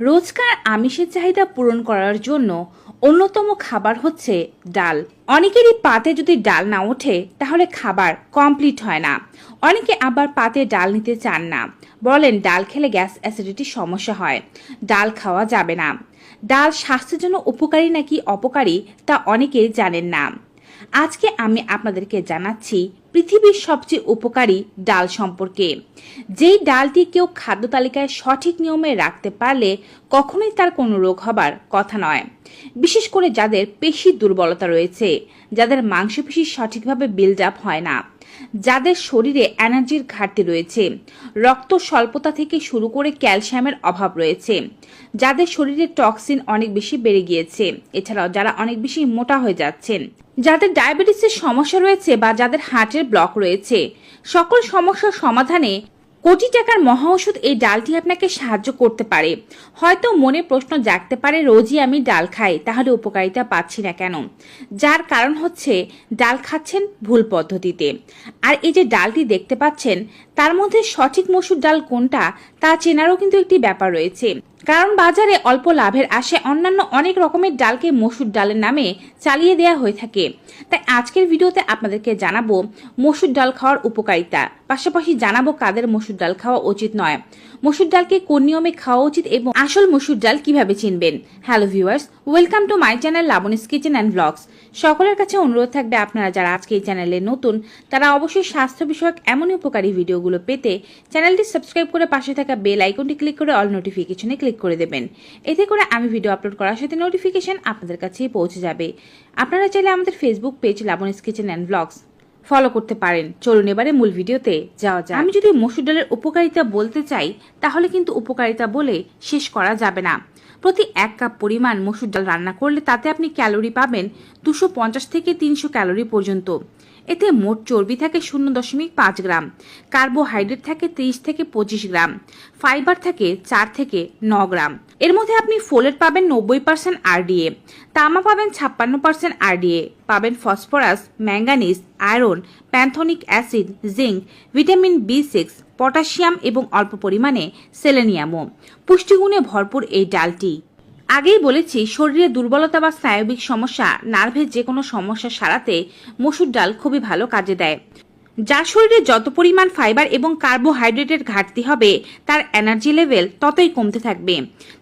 রোজকার আমিষের চাহিদা পূরণ করার জন্য অন্যতম খাবার হচ্ছে ডাল। অনেকেরই পাতে যদি ডাল না ওঠে, তাহলে খাবার কমপ্লিট হয় না। অনেকে আবার পাতে ডাল নিতে চান না। বলেন, ডাল খেলে গ্যাস অ্যাসিডিটির সমস্যা হয়। ডাল খাওয়া যাবে না। ডাল স্বাস্থ্যের জন্য উপকারী নাকি অপকারী, তা অনেকেই জানেন না। আজকে আমি আপনাদেরকে জানাচ্ছি পৃথিবীর সবচেয়ে উপকারী ডাল সম্পর্কে। যেই ডালটি কেউ খাদ্য তালিকায় সঠিক নিয়মে রাখতে পারলে কখনোই তার কোনো রোগ হবার কথা নয়। বিশেষ করে যাদের পেশি দুর্বলতা রয়েছে, যাদের মাংসপেশি সঠিকভাবে বিল্ড আপ হয় না। যাদের শরীরে এনার্জির ঘাটতি রয়েছে। রক্ত স্বল্পতা থেকে শুরু করে ক্যালসিয়ামের অভাব রয়েছে। যাদের শরীরে টক্সিন অনেক বেশি বেড়ে গিয়েছে। এছাড়াও যারা অনেক বেশি মোটা হয়ে যাচ্ছেন। যাদের ডায়াবেটিসের সমস্যা রয়েছে বা যাদের হার্টের ব্লক রয়েছে। সকল সমস্যার সমাধানে কোটি টাকার মহা ওষুধ এই ডালটি আপনাকে সাহায্য করতে পারে। হয়তো মনে প্রশ্ন জাগতে পারে, রোজই আমি ডাল খাই, তাহলে উপকারিতা পাচ্ছি না কেন? যার কারণ হচ্ছে, ডাল খাচ্ছেন ভুল পদ্ধতিতে। আর এই যে ডালটি দেখতে পাচ্ছেন, তার মধ্যে সঠিক মসুর ডাল কোনটা, তা চেনারও কিন্তু একটি ব্যাপার রয়েছে। কারণ বাজারে অল্প লাভের আশে অন্যান্য অনেক রকমের ডালকে মসুর ডালের নামে চালিয়ে দেওয়া হয়ে থাকে। তাই আজকের ভিডিওতে আপনাদেরকে জানাব মসুর ডাল খাওয়ার উপকারিতা। পাশাপাশি জানাব কাদের মসুর ডাল খাওয়া উচিত নয়। মসুর ডালকে কোন নিয়মে খাওয়া উচিত এবং আসল মসুর ডাল কীভাবে চিনবেন? Hello viewers, welcome to my channel Laboni's kitchen and blogs. সকলের কাছে অনুরোধ থাকবে আপনারা যারা আজকে এই চ্যানেলে নতুন, তারা অবশ্যই স্বাস্থ্য বিষয়ক এমনই উপকারী ভিডিওগুলো পেতে চ্যানেলটি সাবস্ক্রাইব করে পাশে থাকা বেল আইকনটি ক্লিক করে অল নোটিফিকেশনে ক্লিক করে দেবেন। এতে করে আমি ভিডিও আপলোড করার সাথে নোটিফিকেশান আপনাদের কাছে পৌঁছে যাবে। আপনারা চাইলে আমাদের Facebook page Labon kitchen and blogs follow করতে পারেন। চলুন এবারে মূল ভিডিওতে যাওয়া যায় আমি যদি মসুর ডালের উপকারিতা বলতে চাই, তাহলে কিন্তু উপকারিতা বলে শেষ করা যাবে না। প্রতি এক কাপ পরিমাণ মসুর ডাল রান্না করলে তাতে আপনি ক্যালোরি পাবেন দুশো পঞ্চাশ থেকে তিনশো ক্যালোরি পর্যন্ত। এতে মোট চর্বি থাকে শূন্য দশমিক পাঁচ গ্রাম, কার্বোহাইড্রেট থাকে তেইশ থেকে পঁচিশ গ্রাম, ফাইবার থাকে চার থেকে ন গ্রাম। এর মধ্যে আপনি ফোলেট পাবেন নব্বই পার্সেন্ট আরডিএ, তামা পাবেন ছাপ্পান্ন পার্সেন্ট আরডিএ, পাবেন phosphorus, manganese, iron, pantothenic acid, zinc, vitamin B six, potassium এবং অল্প পরিমাণে সেলেনিয়ামও। পুষ্টিগুণে ভরপুর এই ডালটি। আগেই বলেছি, শরীরে দুর্বলতা বা স্নায়বিক সমস্যা নার্ভের যে কোনো সমস্যা সারাতে মসুর ডাল খুবই ভালো কাজে দেয়। যার শরীরে যত পরিমাণ ফাইবার এবং কার্বোহাইড্রেটের ঘাটতি হবে, তার এনার্জি লেভেল ততই কমতে থাকবে।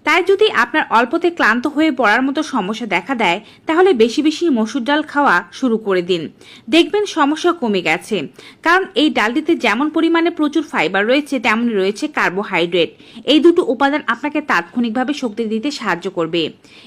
তাই যদি আপনার অল্পতে ক্লান্ত হয়ে পড়ার মতো সমস্যা দেখা দেয়, তাহলে বেশি বেশি মসুর ডাল খাওয়া শুরু করে দিন। দেখবেন সমস্যা কমে গেছে। কারণ এই ডালটিতে যেমন পরিমাণে প্রচুর ফাইবার রয়েছে, তেমনই রয়েছে কার্বোহাইড্রেট। এই দুটো উপাদান আপনাকে তাৎক্ষণিকভাবে শক্তি দিতে সাহায্য করবে।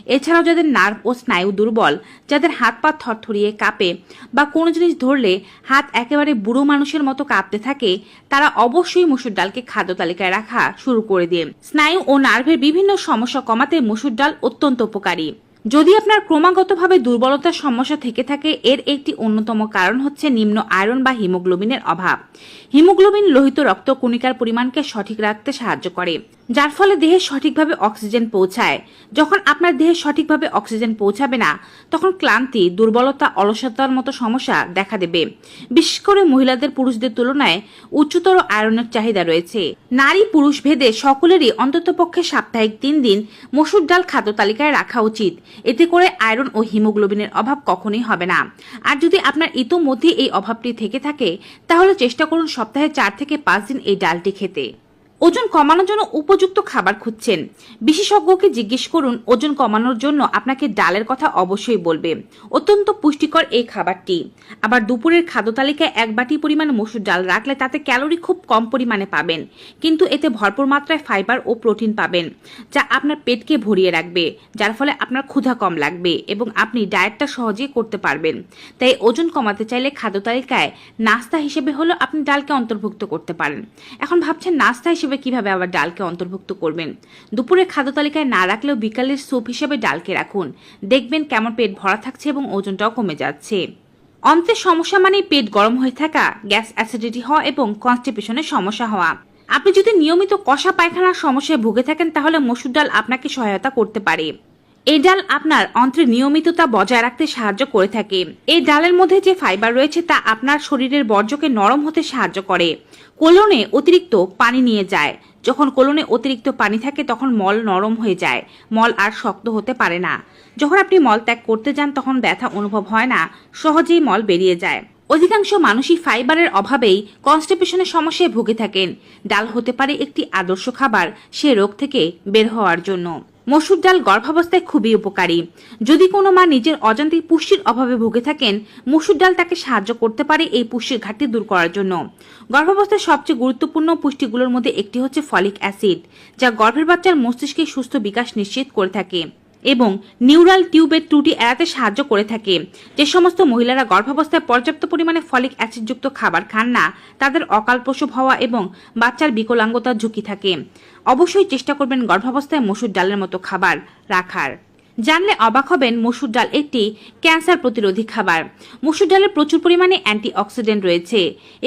এছাড়াও যাদের নার্ভ ও স্নায়ু দুর্বল, যাদের হাত পা থরথরিয়ে কাঁপে বা কোনো জিনিস ধরলে হাত একেবারে বুড়ো মানুষের মতো কাঁপতে থাকে, তারা অবশ্যই মসুর ডালকে খাদ্য তালিকায় রাখা শুরু করে দিয়ে। স্নায়ু ও নার্ভের বিভিন্ন সমস্যা কমাতে মসুর ডাল অত্যন্ত উপকারী। যদি আপনার ক্রমাগতভাবে দুর্বলতার সমস্যা থেকে থাকে, এর একটি অন্যতম কারণ হচ্ছে নিম্ন আয়রন বা হিমোগ্লোবিনের অভাব। হিমোগ্লোবিন লোহিত রক্ত কণিকার পরিমাণকে সঠিক রাখতে সাহায্য করে, যার ফলে দেহে সঠিকভাবে অক্সিজেন পৌঁছায়। যখন আপনার দেহে সঠিকভাবে অক্সিজেন পৌঁছাবে না, তখন ক্লান্তি, দুর্বলতা, অলসতার মতো সমস্যা দেখা দেবে। বিশেষ করে মহিলাদের পুরুষদের তুলনায় উচ্চতর আয়রনের চাহিদা রয়েছে। নারী পুরুষ ভেদে সকলেরই অন্ততপক্ষে সাপ্তাহিক তিন দিন মসুর ডাল খাদ্য তালিকায় রাখা উচিত। এতে করে আয়রন ও হিমোগ্লোবিনের অভাব কখনোই হবে না। আর যদি আপনার ইতোমধ্যে এই অভাবটি থেকে থাকে, তাহলে চেষ্টা করুন সপ্তাহে চার থেকে পাঁচ দিন এই ডালটি খেতে। ওজন কমানোর জন্য উপযুক্ত খাবার খুঁজছেন। বিশেষজ্ঞকে জিজ্ঞেস করুন, ওজন কমানোর জন্য আপনাকে ডালের কথা অবশ্যই বলবে। অত্যন্ত পুষ্টিকর এই খাবারটি। আবার দুপুরের খাদ্য তালিকায় এক বাটি পরিমাণ মসুর ডাল রাখলে তাতে ক্যালোরি খুব কম পরিমাণে পাবেন। কিন্তু এতে ভরপুর মাত্রায় ফাইবার ও প্রোটিন পাবেন, যা আপনার পেটকে ভরিয়ে রাখবে, যার ফলে আপনার ক্ষুধা কম লাগবে এবং আপনি ডায়েটটা সহজেই করতে পারবেন। তাই ওজন কমাতে চাইলে খাদ্য তালিকায় নাস্তা হিসেবে হলেও আপনি ডালকে অন্তর্ভুক্ত করতে পারেন। এখন ভাবছেন নাস্তা হিসেবে কীভাবে আবার ডালকে অন্তর্ভুক্ত করবেন? দুপুরে খাদ্য তালিকায় না রাখলেও বিকালের স্যুপ হিসেবে ডালকে রাখুন। দেখবেন কেমন পেট ভরা থাকছে এবং ওজনটাও কমে যাচ্ছে। অন্তের সমস্যা মানে পেট গরম হয়ে থাকা, গ্যাস অ্যাসিডিটি হওয়া এবং কনস্টিপেশনের সমস্যা হওয়া। আপনি যদি নিয়মিত কষা পায়খানার সমস্যায় ভুগে থাকেন তাহলে মসুর ডাল আপনাকে সহায়তা করতে পারে। এই ডাল আপনার অন্ত্রের নিয়মিততা বজায় রাখতে সাহায্য করে থাকে। এই ডালের মধ্যে যে ফাইবার রয়েছে তা আপনার শরীরের বর্জ্যকে নরম হতে সাহায্য করে। কোলনে অতিরিক্ত পানি নিয়ে যায়। যখন কোলনে অতিরিক্ত পানি থাকে তখন মল নরম হয়ে যায়। মল আর শক্ত হতে পারে না। যখন আপনি মল ত্যাগ করতে যান তখন ব্যথা অনুভব হয় না। সহজেই মল বেরিয়ে যায়। অধিকাংশ মানুষই ফাইবারের অভাবেই কনস্টিপেশনের সমস্যায় ভুগে থাকেন। ডাল হতে পারে একটি আদর্শ খাবার সে রোগ থেকে বের হওয়ার জন্য। মসুর ডাল গর্ভাবস্থায় খুবই উপকারী। যদি কোনো মা নিজের অজান্তে পুষ্টির অভাবে ভুগে থাকেন, মসুর ডাল তাকে সাহায্য করতে পারে এই পুষ্টির ঘাটতি দূর করার জন্য। গর্ভাবস্থায় সবচেয়ে গুরুত্বপূর্ণ পুষ্টিগুলোর মধ্যে একটি হচ্ছে ফলিক অ্যাসিড, যা গর্ভের বাচ্চার মস্তিষ্কে সুস্থ বিকাশ নিশ্চিত করে থাকে। এবং নিউরাল টিউবের ত্রুটি এড়াতে সাহায্য করে থাকে। যে সমস্ত মহিলারা গর্ভাবস্থায় পর্যাপ্ত পরিমাণে ফলিক অ্যাসিডযুক্ত খাবার খান না, তাদের অকাল প্রসব হওয়া এবং বাচ্চার বিকলাঙ্গতার ঝুঁকি থাকে। অবশ্যই চেষ্টা করবেন গর্ভাবস্থায় মসুর ডালের মতো খাবার রাখার। জানলে অবাক হবেন মসুর ডাল একটি ক্যান্সার প্রতিরোধী খাবার। মসুর ডালে প্রচুর পরিমাণে অ্যান্টিঅক্সিডেন্ট রয়েছে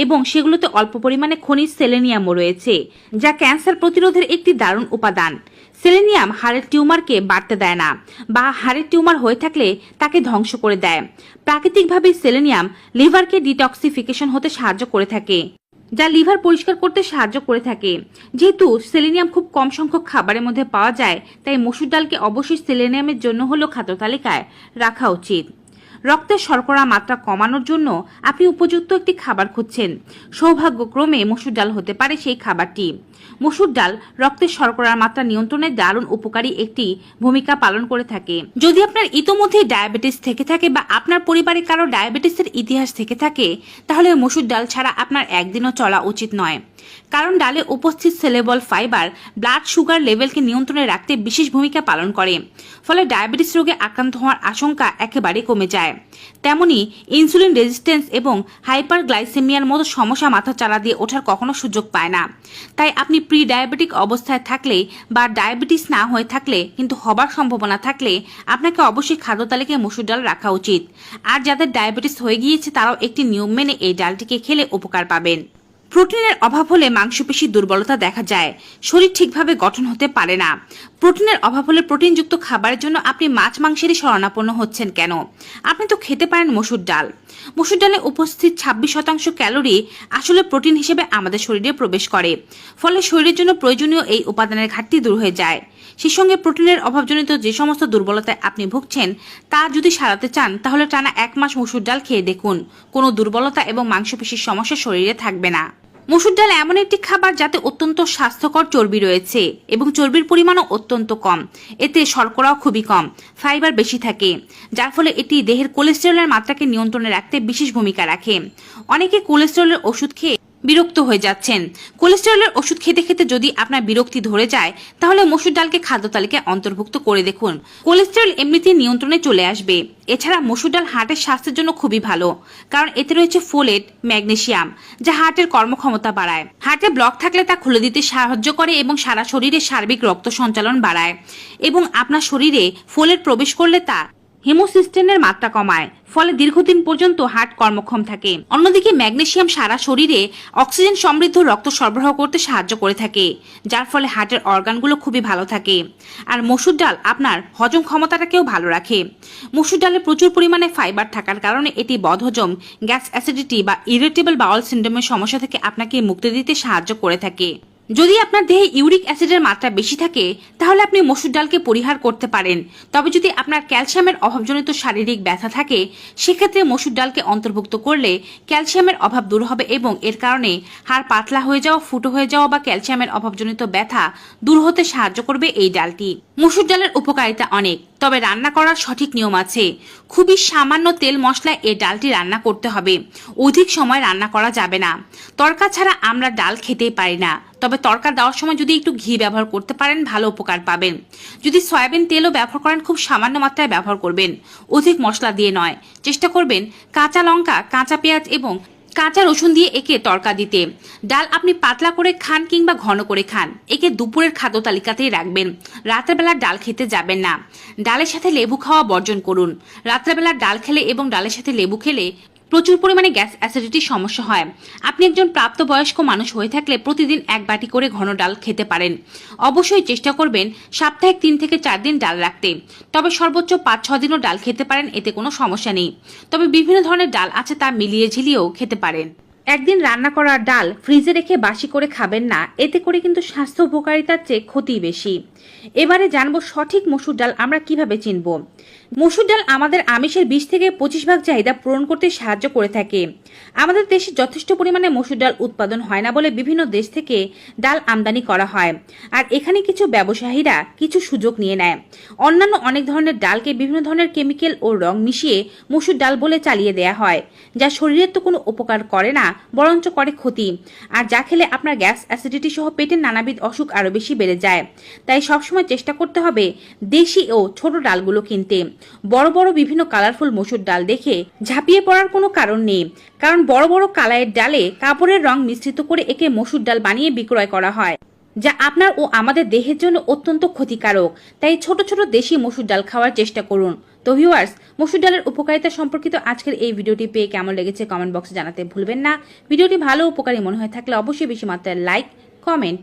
এবং সেগুলোতে অল্প পরিমাণে খনিজ সেলেনিয়ামও রয়েছে, যা ক্যান্সার প্রতিরোধের একটি দারুণ উপাদান। সেলেনিয়াম হাড়ের টিউমারকে বাড়তে দেয় না বা হাড়ের টিউমার হয়ে থাকলে তাকে ধ্বংস করে দেয়। প্রাকৃতিকভাবে সেলেনিয়াম লিভারকে ডিটক্সিফিকেশন হতে সাহায্য করে থাকে। যা লিভার পরিষ্কার করতে সাহায্য করে থাকে। যেহেতু সেলেনিয়াম খুব কম সংখ্যক খাবারের মধ্যে পাওয়া যায়, তাই মসুর ডালকে অবশ্যই সেলেনিয়ামের জন্য হলেও খাদ্য তালিকায় রাখা উচিত। রক্তের শর্করা মাত্রা কমানোর জন্য আপনি উপযুক্ত একটি খাবার খুঁজছেন। সৌভাগ্যক্রমে মসুর ডাল হতে পারে সেই খাবারটি। মসুর ডাল রক্তের শর্করার মাত্রা নিয়ন্ত্রণে দারুণ উপকারী একটি ভূমিকা পালন করে থাকে। যদি আপনার ইতোমধ্যে ডায়াবেটিস থেকে থাকে বা আপনার পরিবারে কারও ডায়াবেটিসের ইতিহাস থেকে থাকে, তাহলে মসুর ডাল ছাড়া আপনার একদিনও চলা উচিত নয়। কারণ ডালে উপস্থিত সেলেবল, ফাইবার, ব্লাড সুগার লেভেলকে নিয়ন্ত্রণে রাখতে বিশেষ ভূমিকা পালন করে। ফলে ডায়াবেটিস রোগে আক্রান্ত হওয়ার আশঙ্কা একেবারে কমে যায়। তেমনি ইনসুলিন রেজিস্ট্যান্স এবং হাইপার গ্লাইসেমিয়ার মতো সমস্যা মাথা চালা দিয়ে ওঠার কখনো সুযোগ পায় না। তাই আপনি প্রি ডায়াবেটিক অবস্থায় থাকলে বা ডায়াবেটিস না হয়ে থাকলে, কিন্তু হবার সম্ভাবনা থাকলে, আপনাকে অবশ্যই খাদ্য তালিকায় মসুর ডাল রাখা উচিত। আর যাদের ডায়াবেটিস হয়ে গিয়েছে, তারাও একটি নিয়ম মেনে এই ডালটিকে খেলে উপকার পাবেন। প্রোটিনের অভাব হলে মাংসপেশির দুর্বলতা দেখা যায়। শরীর ঠিকভাবে গঠন হতে পারে না। প্রোটিনের অভাব হলে প্রোটিনযুক্ত খাবারের জন্য আপনি মাছ মাংসেরই শরণাপন্ন হচ্ছেন কেন? আপনি তো খেতে পারেন মসুর ডাল। মসুর ডালে উপস্থিত ছাব্বিশ শতাংশ ক্যালোরি আসলে প্রোটিন হিসেবে আমাদের শরীরে প্রবেশ করে। ফলে শরীরের জন্য প্রয়োজনীয় এই উপাদানের ঘাটতি দূর হয়ে যায়। সেই সঙ্গে প্রোটিনের অভাবজনিত যে সমস্ত দুর্বলতায় আপনি ভুগছেন, তা যদি সারাতে চান, তাহলে টানা এক মাস মসুর ডাল খেয়ে দেখুন। কোনো দুর্বলতা এবং মাংসপেশির সমস্যা শরীরে থাকবে না। মসুর ডাল এমন একটি খাবার যাতে অত্যন্ত স্বাস্থ্যকর চর্বি রয়েছে এবং চর্বির পরিমাণও অত্যন্ত কম। এতে শর্করাও খুবই কম, ফাইবার বেশি থাকে, যার ফলে এটি দেহের কোলেস্টেরলের মাত্রাকে নিয়ন্ত্রণে রাখতে বিশেষ ভূমিকা রাখে। অনেকে কোলেস্টেরলের ওষুধ খেয়ে বিরক্ত হয়ে যাচ্ছেন। কোলেস্টেরলের ওষুধ খেতে খেতে যদি আপনার বিরক্তি ধরে যায়, তাহলে মসুর ডালকে খাদ্য তালিকায় অন্তর্ভুক্ত করে দেখুন। কোলেস্টেরল এমনিতে নিয়ন্ত্রণে চলে আসবে। এছাড়া মসুর ডাল হার্টের স্বাস্থ্যের জন্য খুবই ভালো, কারণ এতে রয়েছে ফোলেট ম্যাগনেশিয়াম যা হার্টের কর্মক্ষমতা বাড়ায়। হার্টে ব্লক থাকলে তা খুলে দিতে সাহায্য করে এবং সারা শরীরে সার্বিক রক্ত সঞ্চালন বাড়ায়। এবং আপনার শরীরে ফোলেট প্রবেশ করলে তা হেমোসিস্টেনের মাত্রা কমায়, ফলে দীর্ঘদিন পর্যন্ত হার্ট কর্মক্ষম থাকে। অন্যদিকে ম্যাগনেসিয়াম সারা শরীরে অক্সিজেন সমৃদ্ধ রক্ত সরবরাহ করতে সাহায্য করে থাকে, যার ফলে হার্টের অর্গানগুলো খুবই ভালো থাকে। আর মসুর ডাল আপনার হজম ক্ষমতাটাকেও ভালো রাখে। মসুর ডালে প্রচুর পরিমাণে ফাইবার থাকার কারণে এটি বদহজম, গ্যাস অ্যাসিডিটি বা ইরিটেবল বাউল সিন্ড্রোমের সমস্যা থেকে আপনাকে মুক্তি দিতে সাহায্য করে থাকে। যদি আপনার দেহে ইউরিক অ্যাসিডের মাত্রা বেশি থাকে, তাহলে আপনি মসুর ডালকে পরিহার করতে পারেন। তবে যদি আপনার ক্যালসিয়ামের অভাবজনিত শারীরিক ব্যথা থাকে, সেক্ষেত্রে মসুর ডালকে অন্তর্ভুক্ত করলে ক্যালসিয়ামের অভাব দূর হবে এবং এর কারণে হাড় পাতলা হয়ে যাওয়া, ফুটো হয়ে যাওয়া বা ক্যালসিয়ামের অভাবজনিত ব্যথা দূর হতে সাহায্য করবে এই ডালটি। মসুর ডালের উপকারিতা অনেক, তবে রান্না করার সঠিক নিয়ম আছে। খুবই সামান্য তেল মশলায় এই ডালটি রান্না করতে হবে। অধিক সময় রান্না করা যাবে না। তরকা ছাড়া আমরা ডাল খেতেই পারি না। তবে তরকা দেওয়ার সময় যদি একটু ঘি ব্যবহার করতে পারেন, ভালো উপকার পাবেন। যদি সয়াবিন তেলও ব্যবহার করেন, খুব সামান্য মাত্রায় ব্যবহার করবেন। অধিক মশলা দিয়ে নয়। চেষ্টা করবেন কাঁচা লঙ্কা, কাঁচা পেঁয়াজ এবং কাঁচা রসুন দিয়ে একে তরকা দিতে। ডাল আপনি পাতলা করে খান কিংবা ঘন করে খান, একে দুপুরের খাদ্য তালিকাতেই রাখবেন। রাত্রেবেলা বেলা ডাল খেতে যাবেন না। ডালের সাথে লেবু খাওয়া বর্জন করুন। রাত্রেবেলা ডাল খেলে এবং ডালের সাথে লেবু খেলে প্রচুর পরিমাণে গ্যাস অ্যাসিডিটির সমস্যা হয়। আপনি একজন প্রাপ্তবয়স্ক মানুষ হয়ে থাকলে প্রতিদিন এক বাটি করে ঘন ডাল খেতে পারেন। অবশ্যই চেষ্টা করবেন সাপ্তাহিক তিন থেকে চার দিন ডাল রাখতে। তবে সর্বোচ্চ পাঁচ, ছ দিনও ডাল খেতে পারেন, এতে কোনো সমস্যা নেই। তবে বিভিন্ন ধরনের ডাল আছে তা মিলিয়ে ঝিলিয়েও খেতে পারেন। একদিন রান্না করা ডাল ফ্রিজে রেখে বাসি করে খাবেন না, এতে করে কিন্তু স্বাস্থ্য উপকারিতার চেয়ে ক্ষতি বেশি। এবারে জানব সঠিক মসুর ডাল আমরা কীভাবে চিনব। মসুর ডাল আমাদের আমিষের বিশ থেকে পঁচিশ ভাগ চাহিদা পূরণ করতে সাহায্য করে থাকে। আমাদের দেশে যথেষ্ট পরিমাণে মসুর ডাল উৎপাদন হয় না বলে বিভিন্ন দেশ থেকে ডাল আমদানি করা হয়। আর এখানে কিছু ব্যবসায়ীরা কিছু সুযোগ নিয়ে নেয়। অন্যান্য অনেক ধরনের ডালকে বিভিন্ন ধরনের কেমিক্যাল ও রং মিশিয়ে মসুর ডাল বলে চালিয়ে দেয়া হয়, যা শরীরের তো কোনো উপকার করে না, বরঞ্চ করে ক্ষতি। আর যা খেলে আপনার গ্যাস, অ্যাসিডিটি সহ পেটের নানাবিধ অসুখ আরও বেশি বেড়ে যায়। তাই সবসময় চেষ্টা করতে হবে দেশি ও ছোট ডালগুলো কিনতে। বড় বড় বিভিন্ন কালারফুল মসুর ডাল দেখে ঝাঁপিয়ে পড়ার কোনো কারণ নেই। কারণ বড় বড় কালারের ডালে কাপড়ের রং মিশ্রিত করে একে মসুর ডাল বানিয়ে বিক্রয় করা হয়, যা আপনার ও আমাদের দেহের জন্য অত্যন্ত ক্ষতিকারক। তাই ছোট ছোট দেশি মসুর ডাল খাওয়ার চেষ্টা করুন। তো ভিউয়ার্স মসুর ডালের উপকারিতা সম্পর্কিত আজকের এই ভিডিওটি পেয়ে কেমন লেগেছে কমেন্ট বক্সে জানাতে ভুলবেন না। ভিডিওটি ভালো, উপকারী মনে হয়ে থাকলে অবশ্যই বেশি মাত্রায় like comment